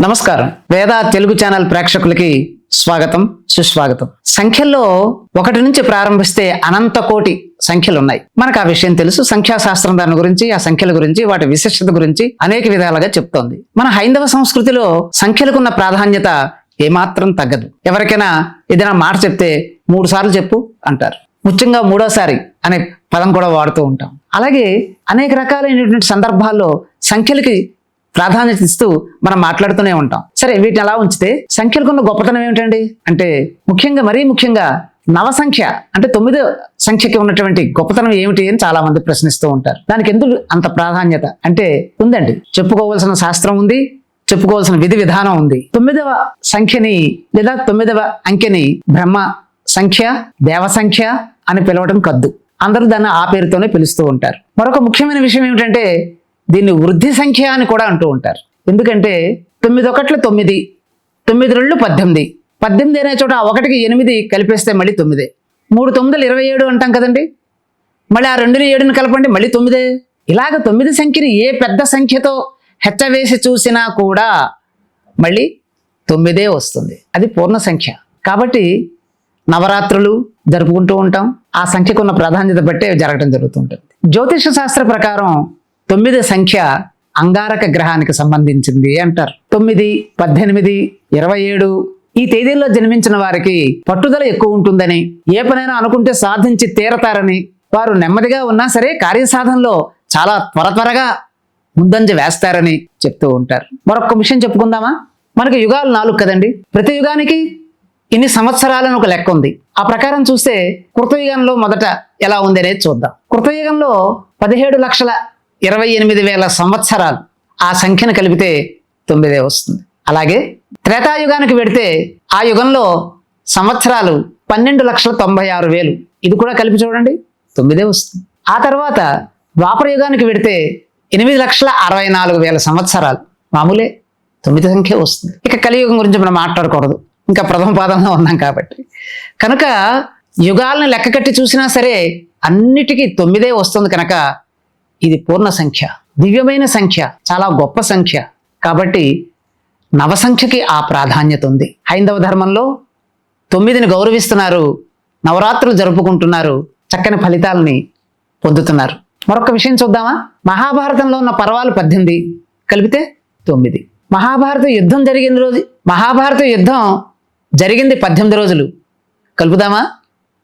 నమస్కారం. వేద తెలుగు ఛానల్ ప్రేక్షకులకి స్వాగతం సుస్వాగతం. సంఖ్యల్లో ఒకటి నుంచి ప్రారంభిస్తే అనంత కోటి సంఖ్యలు ఉన్నాయి మనకు ఆ విషయం తెలుసు. సంఖ్యాశాస్త్రం దాని గురించి ఆ సంఖ్యల గురించి వాటి విశిష్టత గురించి అనేక విధాలుగా చెప్తోంది. మన హైందవ సంస్కృతిలో సంఖ్యలకున్న ప్రాధాన్యత ఏమాత్రం తగ్గదు. ఎవరికైనా ఏదైనా మాట చెప్తే మూడు సార్లు చెప్పు అంటారు. ముఖ్యంగా మూడోసారి అనే పదం కూడా వాడుతూ ఉంటాం. అలాగే అనేక రకాలైనటువంటి సందర్భాల్లో సంఖ్యలకి ప్రాధాన్యత ఇస్తూ మనం మాట్లాడుతూనే ఉంటాం. సరే వీటిని అలా ఉంచితే సంఖ్యలకున్న గొప్పతనం ఏమిటండి? అంటే ముఖ్యంగా మరీ ముఖ్యంగా నవ సంఖ్య అంటే తొమ్మిదో సంఖ్యకి ఉన్నటువంటి గొప్పతనం ఏమిటి అని చాలా మంది ప్రశ్నిస్తూ ఉంటారు. దానికి ఎందుకు అంత ప్రాధాన్యత? అంటే ఉందండి చెప్పుకోవాల్సిన శాస్త్రం ఉంది చెప్పుకోవాల్సిన విధి విధానం ఉంది. తొమ్మిదవ సంఖ్యని లేదా తొమ్మిదవ అంకెని బ్రహ్మ సంఖ్య దేవ సంఖ్య అని పిలవడం కద్దు. అందరూ దాన్ని ఆ పేరుతోనే పిలుస్తూ ఉంటారు. మరొక ముఖ్యమైన విషయం ఏమిటంటే దీన్ని వృద్ధి సంఖ్య అని కూడా అంటూ ఉంటారు. ఎందుకంటే తొమ్మిది ఒకట్లు తొమ్మిది తొమ్మిది రెండు పద్దెనిమిది. పద్దెనిమిది అనే చోట ఒకటికి ఎనిమిది కలిపేస్తే మళ్ళీ తొమ్మిదే. మూడు తొమ్మిదిలు ఇరవై ఏడు అంటాం కదండి? మళ్ళీ ఆ రెండుని ఏడుని కలపండి మళ్ళీ తొమ్మిదే. ఇలాగ తొమ్మిది సంఖ్యని ఏ పెద్ద సంఖ్యతో హెచ్చవేసి చూసినా కూడా మళ్ళీ తొమ్మిదే వస్తుంది. అది పూర్ణ సంఖ్య. కాబట్టి నవరాత్రులు జరుపుకుంటూ ఉంటాం. ఆ సంఖ్యకు ఉన్న ప్రాధాన్యత బట్టే జరగడం జరుగుతుంటుంది జ్యోతిష శాస్త్ర ప్రకారం తొమ్మిది సంఖ్య అంగారక గ్రహానికి సంబంధించింది అంటారు. తొమ్మిది పద్దెనిమిది ఇరవై ఏడు ఈ తేదీల్లో జన్మించిన వారికి పట్టుదల ఎక్కువ ఉంటుందని ఏ పనైనా అనుకుంటే సాధించి తీరతారని వారు నెమ్మదిగా ఉన్నా సరే కార్యసాధనలో చాలా త్వర త్వరగా ముందంజ వేస్తారని చెప్తూ ఉంటారు. మరొక విషయం చెప్పుకుందామా? మనకి యుగాలు నాలుగు కదండి. ప్రతి యుగానికి ఇన్ని సంవత్సరాలను ఒక లెక్క ఉంది. ఆ ప్రకారం చూస్తే కృతయుగంలో మొదట ఎలా ఉంది అనేది చూద్దాం. కృతయుగంలో పదిహేడు లక్షల ఇరవై ఎనిమిది వేల సంవత్సరాలు ఆ సంఖ్యను కలిపితే తొమ్మిదే వస్తుంది. అలాగే త్రేతాయుగానికి వెడితే ఆ యుగంలో సంవత్సరాలు పన్నెండు లక్షల తొంభై ఆరు వేలు. ఇది కూడా కలిపి చూడండి తొమ్మిదే వస్తుంది. ఆ తర్వాత ద్వాపర యుగానికి వెడితే ఎనిమిది లక్షల అరవై నాలుగు వేల సంవత్సరాలు. మామూలే తొమ్మిది సంఖ్య వస్తుంది. ఇక కలియుగం గురించి మనం మాట్లాడకూడదు. ఇంకా ప్రథమ పాదంలో ఉన్నాం కాబట్టి. కనుక యుగాలను లెక్క కట్టి చూసినా సరే అన్నిటికీ తొమ్మిదే వస్తుంది కనుక ఇది పూర్ణ సంఖ్య దివ్యమైన సంఖ్య చాలా గొప్ప సంఖ్య. కాబట్టి నవసంఖ్యకి ఆ ప్రాధాన్యత ఉంది. హైందవ ధర్మంలో తొమ్మిదిని గౌరవిస్తున్నారు నవరాత్రులు జరుపుకుంటున్నారు చక్కని ఫలితాలని పొందుతున్నారు. మరొక విషయం చూద్దామా? మహాభారతంలో ఉన్న పర్వాలు పద్దెనిమిది కలిపితే తొమ్మిది. మహాభారత యుద్ధం జరిగిన రోజు మహాభారత యుద్ధం జరిగింది పద్దెనిమిది రోజులు. కలుపుదామా?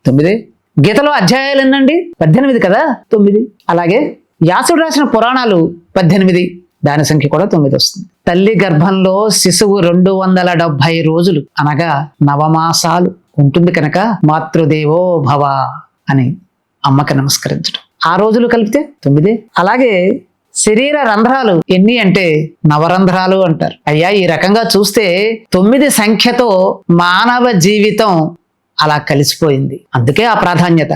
తొమ్మిది. గీతలో అధ్యాయాలు ఎన్నండి? పద్దెనిమిది కదా? తొమ్మిది. అలాగే వ్యాసుడు రాసిన పురాణాలు పద్దెనిమిది దాని సంఖ్య కూడా తొమ్మిది వస్తుంది. తల్లి గర్భంలో శిశువు రెండు వందల డెబ్భై రోజులు అనగా నవమాసాలు. ఉంటుంది కనుక మాతృదేవో భవ అని అమ్మకి నమస్కరించడం. ఆ రోజులు కలిపితే తొమ్మిది. అలాగే శరీర రంధ్రాలు ఎన్ని అంటే నవరంధ్రాలు అంటారు. అయ్యా ఈ రకంగా చూస్తే తొమ్మిది సంఖ్యతో మానవ జీవితం అలా కలిసిపోయింది. అందుకే ఆ ప్రాధాన్యత.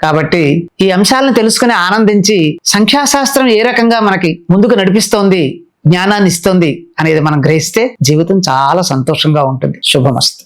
కాబట్టి ఈ అంశాలను తెలుసుకుని ఆనందించి సంఖ్యాశాస్త్రం ఏ రకంగా మనకి ముందుకు నడిపిస్తోంది జ్ఞానాన్ని ఇస్తోంది అనేది మనం గ్రహిస్తే జీవితం చాలా సంతోషంగా ఉంటుంది. శుభమస్తు.